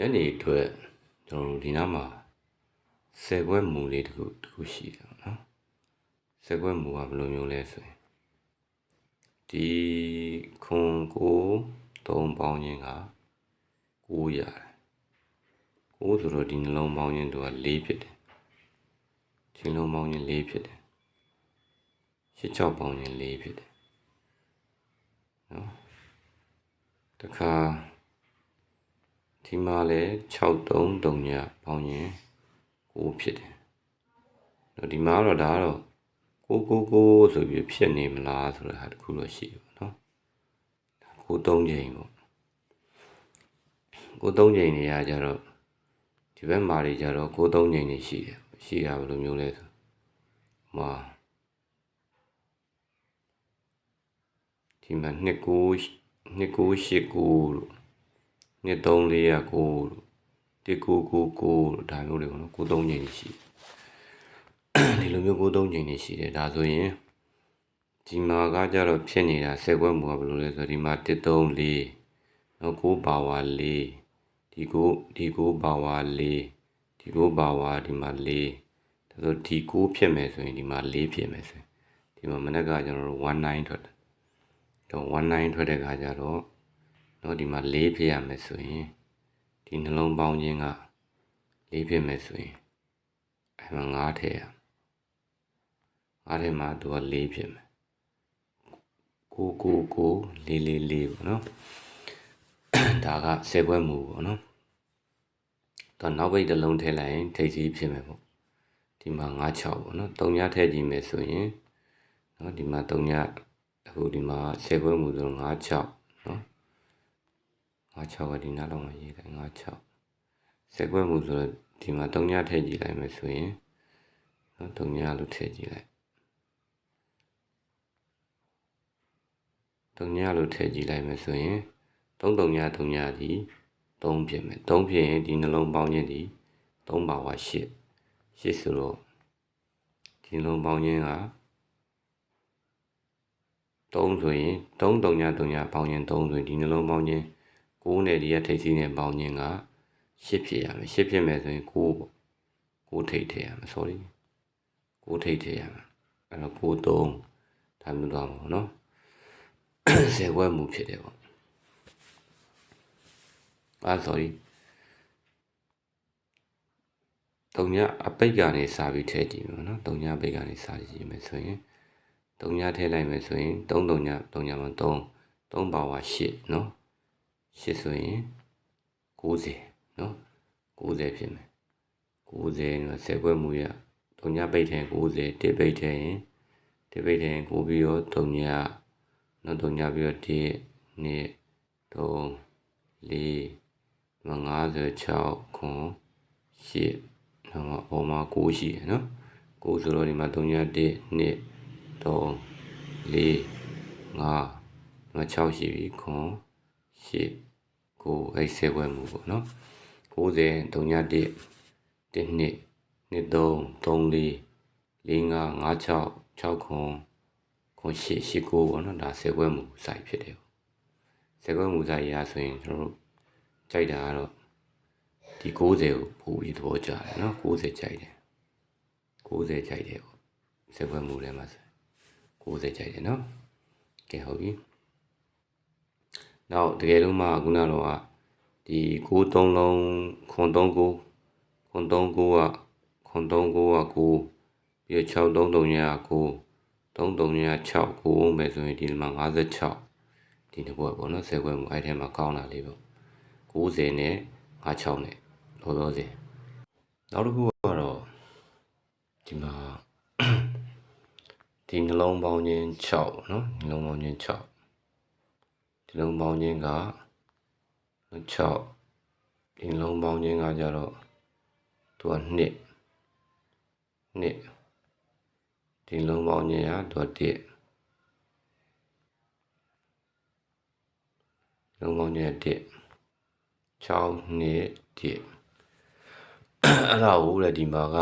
ညနေအတွက်ကျွန်တော်တို့ဒီနားမှာဆယ်ခွက်မူလေးတစ်ခုတစ်ခုရှိတယ်ပေါ့နော်ဆယ်ခွက်မူကဘယ်လိုမျိုးလဲဆိုရင်ဒီခွန်ကိုသုံးပေါင်းခြင်းက9ရတယ်9ဆိုတော့ဒီနှလုံးပေါင်းခြင်းတို့က4ဖြစ်တယ်ဒီနှလုံးပေါင်းခြင်း4ဖြစ်တယ်ရှစ်6ပေါင်းခြင်း4ဖြစ်တယ်နော်တခါ ဒီမှာလည်း63ညပေါင်းရင်9ဖြစ်တယ်။တော့ဒီမှာတော့ဒါကတော့999ဆိုပြီးဖြစ်နေမလားဆိုတဲ့ဟာတစ်ခုတော့ရှိပါတော့။ဒါ93ချိန်ပေါ့။93ချိန်နေရကြတော့ဒီဘက်မှာတွေကြတော့93ချိန်နေရှိတယ်။ရှိတာဘယ်လိုမျိုးလဲဆို။မှာဒီမှာ29 2989လို့ နှစ်3 4ရ9လို့1999လို့ဒါမျိုးတွေပေါ့နော်93ချိန်ရှိဒီလိုမျိုး93ချိန်နေရှိတယ်ဒါဆိုရင်ဒီမှာကကြတော့ဖြစ်နေတာဆယ်ခွက်မူကဘယ်လိုလဲဆိုတော့ဒီမှာ134နော်9ပါဝါ4ဒီ9ဒီ9ပါဝါ4ဒီ9ပါဝါဒီမှာ4ဒါဆိုဒီ9ဖြစ်မယ်ဆိုရင်ဒီမှာ4ဖြစ်မယ်ဆိုရင်ဒီမှာမနေ့ကကျွန်တော်တို့19ထွက်တယ်တော့19ထွက်တဲ့ခါကျတော့ တော့ဒီမှာ၄ဖြစ်ရမယ်ဆိုရင်ဒီနှလုံးပေါင်းခြင်းက၄ဖြစ်မယ်ဆိုရင်အဲ့မှာ၅ထည့်ရ၅ထည့်မှာသူက၄ဖြစ်မယ်ကိုကိုကိုလေးလေးလေးပေါ့နော်ဒါကဆယ်ခွက်မူပေါ့နော်တော့နောက်ဘိတ်တစ်လုံးထည့်လိုက်ရင်ထိတ်ကြီးဖြစ်မယ်ပေါ့ဒီမှာ9 6ပေါ့နော်3ညထည့်ကြည့်မယ်ဆိုရင်နော်ဒီမှာ3ညအခုဒီမှာဆယ်ခွက်မူဆိုတော့9 6နော် 56ကဒီနားလောက်မှာရေးတယ်56စက်ကွက်မှုဆိုတော့ဒီမှာ3ညထည့်ကြည့်လိုက်မယ်ဆိုရင်နော်3ညလို့ထည့်ကြည့်လိုက်3ညလို့ထည့်ကြည့်လိုက်မယ်ဆိုရင်3 3ည3ညဒီ3ဖြစ်မယ်3ဖြစ်ရင်ဒီနှလုံးပေါင်းခြင်းဒီ3ပါဝါ8 8ဆိုတော့ဒီနှလုံးပေါင်းခြင်းက3ဆိုရင်3 3ည3ညပေါင်းခြင်း3ဆိုရင်ဒီနှလုံးပေါင်းခြင်း 6နဲ့ဒီကထိပ်စီးနဲ့ပေါင်းခြင်းက10ဖြစ်ရမယ်10ဖြစ်မယ်ဆိုရင်6ပေါ့6ထိပ်ထည့်ရမယ် sorry 6ထိပ်ထည့်ရမယ်အဲ့တော့6 3ဒါမျိုးသွားမှာပေါ့နော်ဆယ်ခွဲမှုဖြစ်တယ်ပေါ့အာ sorry တုံညအပိတ်ကနေစာပြီးထည့်ကြည့်မယ်နော်တုံညအပိတ်ကနေစာကြည့်မယ်ဆိုရင်တုံညထည့်လိုက်မယ်ဆိုရင်3တုံညတုံညမှာ3 3ပါဝါ8နော် ရှစ်ဆိုရင်90နော်90ဖြစ်မယ်90နော်10ခွဲမူရတုံညာပိတ်ထဲ90တစ်ပိတ်ထဲရင်တစ်ပိတ်ထဲရင်9ပြီးတော့တုံညာနော်တုံညာပြီးတော့1 2 3 4 56ခွန်8နော်ဟောမှာ9ရှိရနော်9ဆိုတော့ဒီမှာတုံညာ1 2 3 4 5ဒီမှာ6ရှိပြီခွန်8 ကိုအဲ့ဆဲခွဲမှုပေါ့နော်90 3ည1 1နှစ်နှစ်3 3 4 4 5 5 6 6ခွန်ခွန်8 8 9ပေါ့နော်ဒါဆဲခွဲမှုစိုက်ဖြစ်တယ်ဆဲခွဲမှုစိုက်ရဆိုရင်ကျွန်တော်တို့ကြိုက်တာကတော့ဒီ90ကိုပို့ပြီးသဘောကျတယ်နော်90ကြိုက်တယ်90ကြိုက်တယ်ပေါ့ဆဲခွဲမှုထဲမှာ90ကြိုက်တယ်နော်ကဲဟုတ်ပြီ နောက်တကယ်လို့မှခုနတော့ကဒီ93လုံးခွန်39ခွန်39ကခွန်39က9ပြီးတော့633ညက9 33ည6 9မယ်ဆိုရင်ဒီမှာ56ဒီတစ်ခွက်ပေါ့နော်10ခွက်မှုအဲ့ထဲမှာကောင်းတာလေးပေါ့90နဲ့56နဲ့လောလောဆယ်နောက်တစ်ခုကတော့ဒီမှာဒီနှလုံးပေါင်းခြင်း6ပေါ့နော်နှလုံးပေါင်းခြင်း6 ဒီလုံးပေါင်းခြင်းက6ဒီလုံးပေါင်းခြင်းကကြတော့သူက2 2ဒီလုံးပေါင်းခြင်းကသူက1လုံးပေါင်းခြင်းက1 6 2 1အဲ့ဒါကိုလည်းဒီမှာက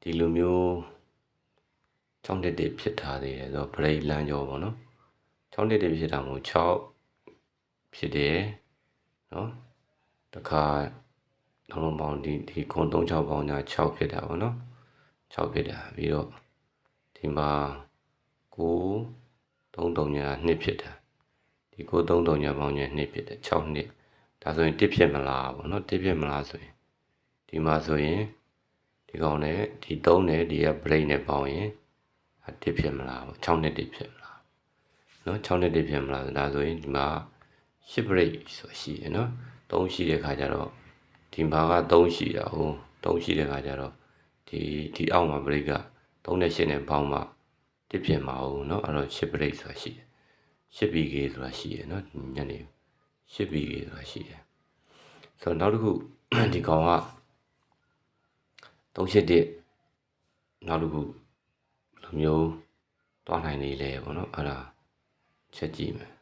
ဒီလိုမျိုး ချောင်းတက်တက်ဖြစ်ထားသေးတယ်ဆိုတော့ break လမ်းကြောပေါ့နော်6တက်တက်ဖြစ်တာမဟုတ်6ဖြစ်တယ်နော်တခါလုံးလုံးပေါင်းဒီဒီခွန်36ပေါင်းညာ6ဖြစ်တာပေါ့နော်6ဖြစ်တာပြီးတော့ဒီမှာ9 33ညာ2ဖြစ်တာဒီ9 33ညာပေါင်းညာ2ဖြစ်တယ်6နှစ်ဒါဆိုရင်1ဖြစ်မလားပေါ့နော်1ဖြစ်မလားဆိုရင်ဒီမှာဆိုရင်ဒီကောင်နဲ့ဒီ3နဲ့ဒီက brain နဲ့ပေါင်းရင် 1ဖြစ်မလားပေါ့6နှစ်1ဖြစ်မလားနော်6နှစ်1ဖြစ်မလားဒါဆိုရင်ဒီမှာ10 break ဆိုရှိရနော်3ရှိတဲ့ခါကျတော့ဒီမှာက3ရှိတာဟုတ်3ရှိတဲ့ခါကျတော့ဒီဒီအောက်မှာ break က3နဲ့8နဲ့ပေါင်းမှ1ဖြစ်မှာဟုတ်နော်အဲ့တော့10 break ဆိုတာရှိတယ်10 BK ဆိုတာရှိရနော်ညနေ10 BK ဆိုတာရှိတယ်ဆိုတော့နောက်တစ်ခုဒီကောင်က381နောက်တစ်ခု လိုမျိုးတွားနိုင်နေလေပေါ့နော်အဲ့ဒါချက်ကြည့်မယ်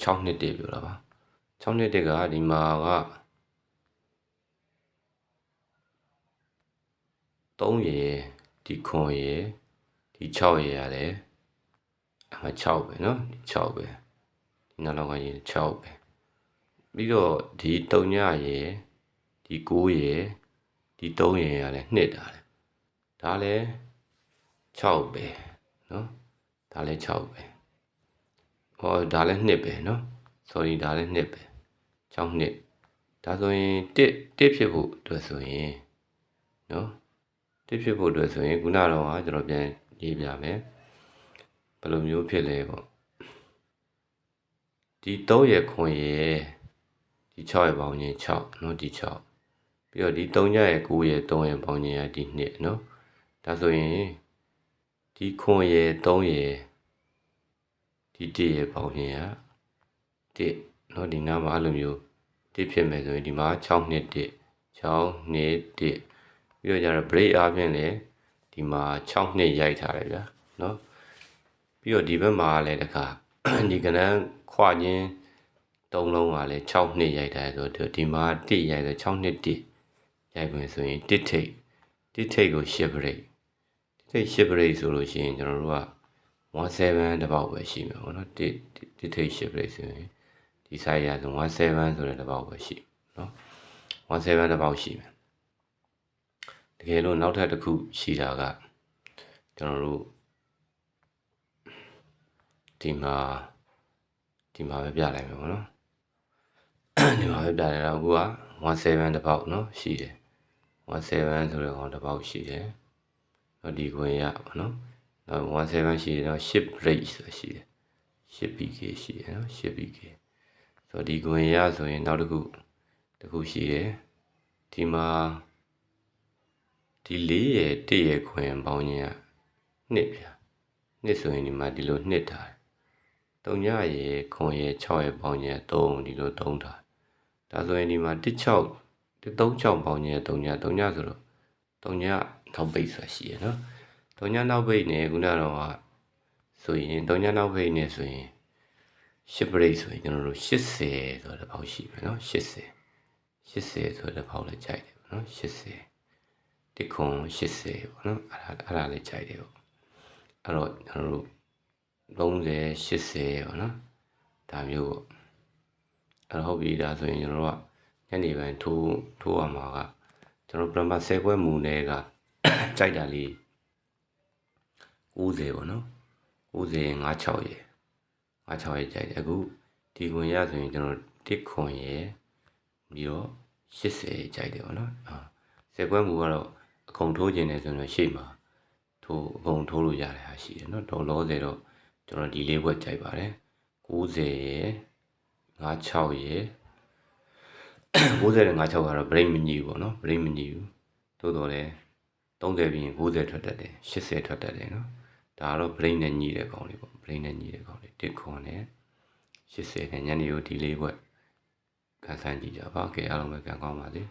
6နှစ်တည်းပြောတာပါ6နှစ်တည်းကဒီမှာက3ရေဒီခွန်ရေဒီ6ရေရတယ်အမှ6ပဲเนาะ6ပဲဒီနောက်လောက်ကရေ6ပဲပြီးတော့ဒီ3ညရေဒီ9ရေ ဒီ3ရေရတယ်နှစ်တာလေဒါလည်း6ပဲเนาะဒါလည်း6ပဲဟောဒါလည်းနှစ်ပဲเนาะ sorry ဒါလည်းနှစ်ပဲ6နှစ်ဒါဆိုရင်1 1ဖြစ်ဖို့အတွက်ဆိုရင်เนาะ1ဖြစ်ဖို့အတွက်ဆိုရင်ခုနတော့ကကျွန်တော်ပြန်ရေးပြမယ်ဘယ်လိုမျိုးဖြစ်လဲပေါ့ဒီ3ရဲ့ခွန်ရဲ့ဒီ6ရဲ့ပေါင်းရင်6เนาะဒီ6 ပြီးတော့ဒီ3ညရဲ့9ရဲ့3ရဲ့ပေါင်းရင်ကဒီနှစ်เนาะဒါဆိုရင်ဒီခွန်ရဲ့3ရဲ့ဒီ1ရဲ့ပေါင်းရင်က1เนาะဒီနားမှာအဲ့လိုမျိုး1ဖြစ်မယ်ဆိုရင်ဒီမှာ6နှစ်1 6နှစ်1ပြီးတော့ကျတော့ break အားဖြင့်လည်းဒီမှာ6နှစ်ရိုက်ထားတယ်ဗျာเนาะပြီးတော့ဒီဘက်မှာလည်းတခါဒီကနန်းခွချင်းတုံးလုံးကလည်း6နှစ်ရိုက်ထားတယ်ဆိုတော့ဒီမှာ1ရိုက်ဆို6နှစ်1 ရိုက်မယ်ဆိုရင်တစ်ထိပ်တစ်ထိပ်ကို10 break တစ်ထိပ်10 break ဆိုလို့ရှိရင်ကျွန်တော်တို့က17တပေါက်ပဲရှိမှာပေါ့နော်တစ်တစ်ထိပ်10 break ဆိုရင်ဒီ size ရဆို17ဆိုတဲ့တပေါက်ပဲရှိနော်17တပေါက်ရှိမှာတကယ်လို့နောက်ထပ်တစ်ခုရှိတာကကျွန်တော်တို့ဒီမှာဒီမှာပဲပြလိုက်မယ်ပေါ့နော်ဒီမှာပဲပြလိုက်တော့အခုက17တပေါက်နော်ရှိတယ် 17ဆိုတဲ့ကောင်တစ်ပေါက်ရှိတယ်တော့ဒီခွင်ရပါနော်တော့17ရှိတယ်တော့10 break ဆိုရှိတယ်10 PK ရှိတယ်နော်10 PK ဆိုတော့ဒီခွင်ရဆိုရင်နောက်တစ်ခုတစ်ခုရှိတယ်ဒီမှာဒီလေးရဲ့တည့်ရဲ့ခွင်ပေါင်းကြီးကနှစ်ပြနှစ်ဆိုရင်ဒီမှာဒီလိုနှစ်ထားတယ်၃ညရဲ့ခွန်ရဲ့6ရဲ့ပေါင်းကြီးက3ဒီလို3ထားဒါဆိုရင်ဒီမှာ16 36ပေါင်းကြီးက3ည3ညဆိုတော့3ညနောက်ပိတ်ဆိုတာရှိရနော်3ညနောက်ပိတ်နဲ့ခုနကတော့ဆိုရင်3ညနောက်ပိတ်နဲ့ဆိုရင်10 break ဆိုရင်ကျွန်တော်တို့80ဆိုတဲ့ပေါက်ရှိမယ်နော်80 80ဆိုတဲ့ပေါက်လည်းကြိုက်တယ်ပေါ့နော်80ဒီခွန်80ပေါ့နော်အဲ့ဒါအဲ့ဒါလေးကြိုက်တယ်ပေါ့အဲ့တော့ကျွန်တော်တို့30 80ပေါ့နော်ဒါမျိုးပေါ့အဲ့တော့ဟုတ်ပြီဒါဆိုရင်ကျွန်တော်တို့က ညနေပိုင်းထိုးထိုးရမှာကကျွန်တော်ပရမ10ခွဲမူနဲ့ကကြိုက်တာလေး90ပေါ့နော်90 56ရယ်56ရယ်ကြိုက်တယ်အခုဒီခွန်ရဆိုရင်ကျွန်တော်1ခွန်ရယ်ပြီးတော့80ကြိုက်တယ်ပေါ့နော်အာ10ခွဲမူကတော့အကုန်ထိုးခြင်းနဲ့ဆိုတော့ရှေ့မှာထိုးအကုန်ထိုးလို့ရတဲ့ဟာရှိတယ်နော်ဒေါ်လော0တော့ကျွန်တော်ဒီလေးဘွက်ကြိုက်ပါတယ်90ရယ်56ရယ် 90နဲ့56ကတော့ break မညီဘူးပေါ့နော် break မညီဘူးသို့တော်လည်း30ပြီးရင်90ထွက်တတ်တယ်80ထွက်တတ်တယ်နော်ဒါကတော့ break နဲ့ညီတဲ့ကောင်လေးပေါ့ break နဲ့ညီတဲ့ကောင်လေးတစ်ခွန်နဲ့80နဲ့ညနေကိုဒီလေးဘွက်ကန်ဆန်းကြည့်ကြပါကဲအားလုံးပဲကံကောင်းပါစေ